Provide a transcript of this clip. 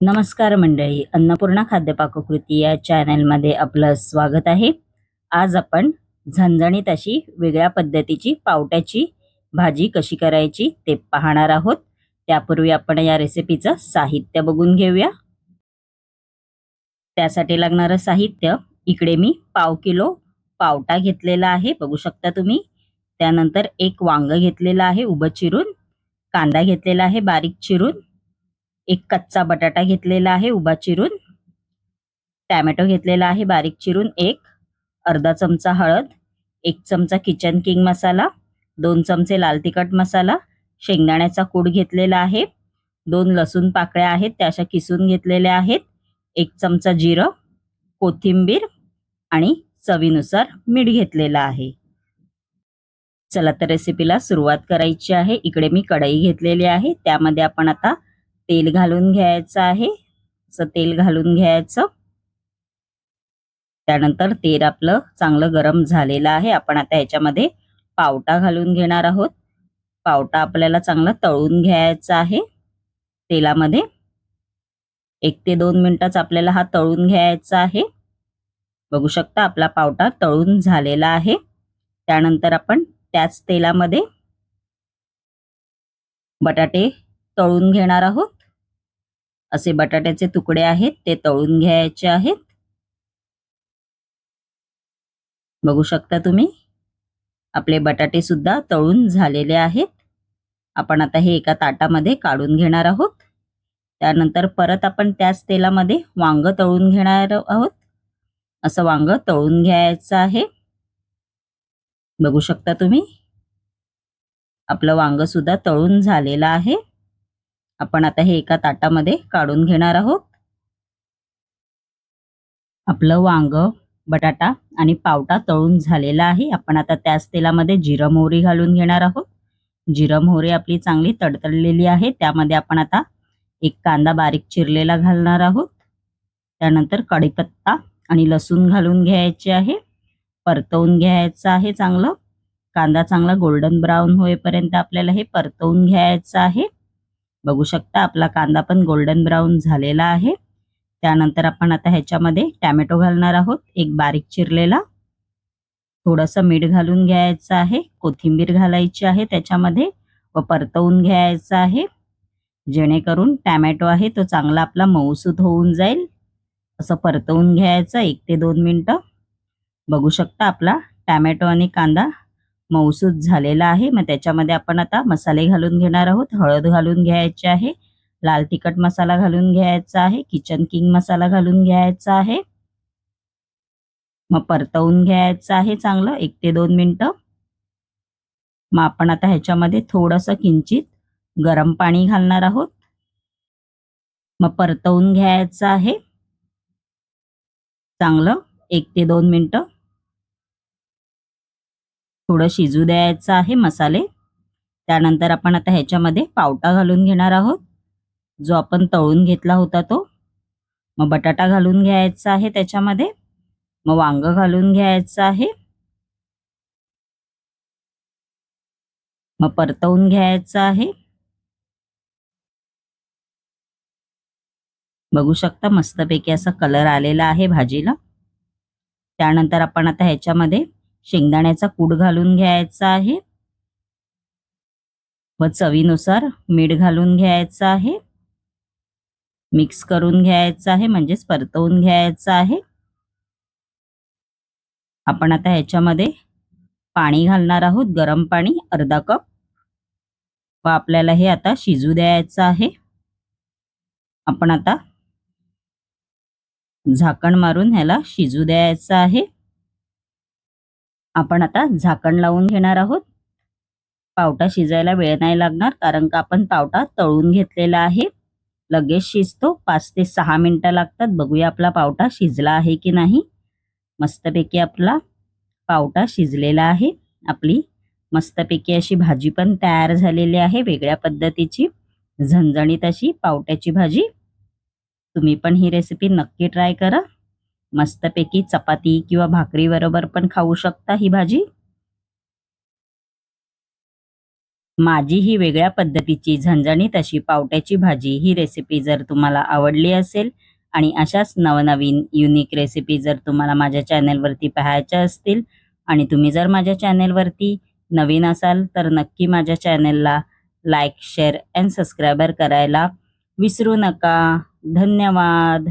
नमस्कार मंडळी अन्नपूर्णा खाद्यपाककृती या चॅनलमध्ये आपलं स्वागत आहे. आज आपण झणझणीत अशी वेगळ्या पद्धतीची पावट्याची भाजी कशी करायची ते पाहणार आहोत. त्यापूर्वी आपण या रेसिपीचं साहित्य बघून घेऊया. त्यासाठी लागणारं साहित्य इकडे मी पाव किलो पावटा घेतलेला आहे बघू शकता तुम्ही. त्यानंतर एक वांग घेतलेलं आहे उभं चिरून. कांदा घेतलेला आहे बारीक चिरून. एक कच्चा बटाटा घेतलेला आहे उभा चिरून. टॅमॅटो घेतलेला आहे बारीक चिरून एक अर्धा चमचा हळद एक चमचा किचन किंग मसाला दोन चमचे लाल तिखट मसाला शेंगदाण्याचा कूड घेतलेला आहे दोन लसूण पाकळ्या आहेत त्या अशा किसून घेतलेल्या आहेत एक चमचा जिरं कोथिंबीर आणि चवीनुसार मीठ घेतलेलं आहे. चला तर रेसिपीला सुरुवात करायची आहे. इकडे मी कढई घेतलेली आहे. त्यामध्ये आपण आता तेल घालून घ्यायचं आहे. असं तेल घालून घ्यायचं. त्यानंतर तेल आपलं चांगलं गरम झालेलं आहे. आपण आता ह्याच्यामध्ये पावटा घालून घेणार आहोत. पावटा आपल्याला चांगला तळून घ्यायचा आहे. तेलामध्ये एक ते दोन मिनिटच आपल्याला हा तळून घ्यायचा आहे. बघू शकता आपला पावटा तळून झालेला आहे. त्यानंतर आपण त्याच तेलामध्ये बटाटे तळून घेणार आहोत. असे बटाट्याचे तुकडे आहेत ते तळून घ्यायचे आहेत. बघू शकता तुम्ही? आपले बटाटे सुद्धा तळून झालेले आहेत. आपण आता हे एका ताटामध्ये काढून घेणार आहोत. त्यानंतर परत आपण त्याच तेलामध्ये वांग तळून घेणार आहोत. असं वांग तळून घ्यायचं आहे. बघू शकता तुम्ही? आपलं वांग सुद्धा तळून झालेलं आहे. आपण आता हे एका ताटामध्ये काढून घेणार आहोत. आपलं वांग बटाटा आणि पावटा तळून झालेला आहे. आपण आता त्याच तेलामध्ये जिरं मोहरी घालून घेणार आहोत. जिरं मोहरी आपली चांगली तडतडलेली आहे. त्यामध्ये आपण आता एक कांदा बारीक चिरलेला घालणार आहोत. त्यानंतर कढीपत्ता आणि लसूण घालून घ्यायचे आहे. परतवून घ्यायचं आहे चांगलं. कांदा चांगला गोल्डन ब्राऊन होईपर्यंत आपल्याला हे परतवून घ्यायचं आहे. बघू शकता आपला कांदा पण गोल्डन ब्राऊन झालेला आहे. त्यानंतर आपण आता ह्याच्यामध्ये टॅमॅटो घालणार आहोत एक बारीक चिरलेला. थोडंसं मीठ घालून घ्यायचं आहे कोथिंबीर घालायची आहे त्याच्यामध्ये व परतवून घ्यायचं आहे. जेणेकरून टॅमॅटो आहे तो चांगला आपला मऊसूत होऊन जाईल. असं परतवून घ्यायचं एक ते दोन मिनटं. बघू शकता आपला टॅमॅटो आणि कांदा मऊसूत झालेला आहे. मग त्याच्यामध्ये आपण आता मसाले घालून घेणार आहोत. हळद घालून घ्यायची आहे. लाल तिखट मसाला घालून घ्यायचा आहे. किचन किंग मसाला घालून घ्यायचा आहे. मग परतवून घ्यायचं आहे चांगलं. एक ते दोन मिनटं. मग आपण आता ह्याच्यामध्ये थोडंसं किंचित गरम पाणी घालणार आहोत. मग परतवून घ्यायचं आहे. चांगलं. एक ते दोन मिनटं. थोडं शिजू द्यायचं आहे मसाले. त्यानंतर आपण आता ह्याच्यामध्ये पावटा घालून घेणार आहोत. जो आपण तळून घेतला होता तो. मग बटाटा घालून घ्यायचा आहे त्याच्यामध्ये. मग वांग घालून घ्यायचं आहे. मग परतवून घ्यायचं आहे. बघू शकता मस्तपैकी असा कलर आलेला आहे भाजीला. त्यानंतर आपण आता ह्याच्यामध्ये शेंगदाण्याचा कूड घालून घ्यायचा आहे. व चवीनुसार मीठ घालून घ्यायचं आहे. मिक्स करून घ्यायचं आहे म्हणजेच परतवून घ्यायचं आहे. आपण आता ह्याच्यामध्ये पाणी घालणार आहोत गरम पाणी अर्धा कप. व आपल्याला हे आता शिजू द्यायचं आहे. आपण आता झाकण मारून ह्याला शिजू द्यायचं आहे. आपण आता झाकण लावून घेणार आहोत. पावटा शिजायला वेळ नाही लागणार कारण का आपण पावटा तळून घेतलेला आहे. लगेच शिजतो पाच ते सहा मिनटं लागतात. बघूया आपला पावटा शिजला आहे की नाही. मस्तपैकी आपला पावटा शिजलेला आहे. आपली मस्तपैकी अशी भाजी पण तयार झालेली आहे वेगळ्या पद्धतीची. झणझणीत अशी पावट्याची भाजी. तुम्ही पण ही रेसिपी नक्की ट्राय करा. मस्तपैकी चपाती किंवा भाकरीबरोबर पण खाऊ शकता ही भाजी? माझी ही वेगळ्या पद्धतीची झणझणीत अशी पावट्याची भाजी ही रेसिपी जर तुम्हाला आवडली असेल आणि अशाच नवनवीन युनिक रेसिपी जर तुम्हाला माझ्या चॅनेलवरती पाहायच्या असतील आणि तुम्ही जर माझ्या चॅनेलवरती नवीन असाल तर नक्की माझ्या चॅनेलला लाईक शेअर अँड सबस्क्रायबर करायला विसरू नका. धन्यवाद.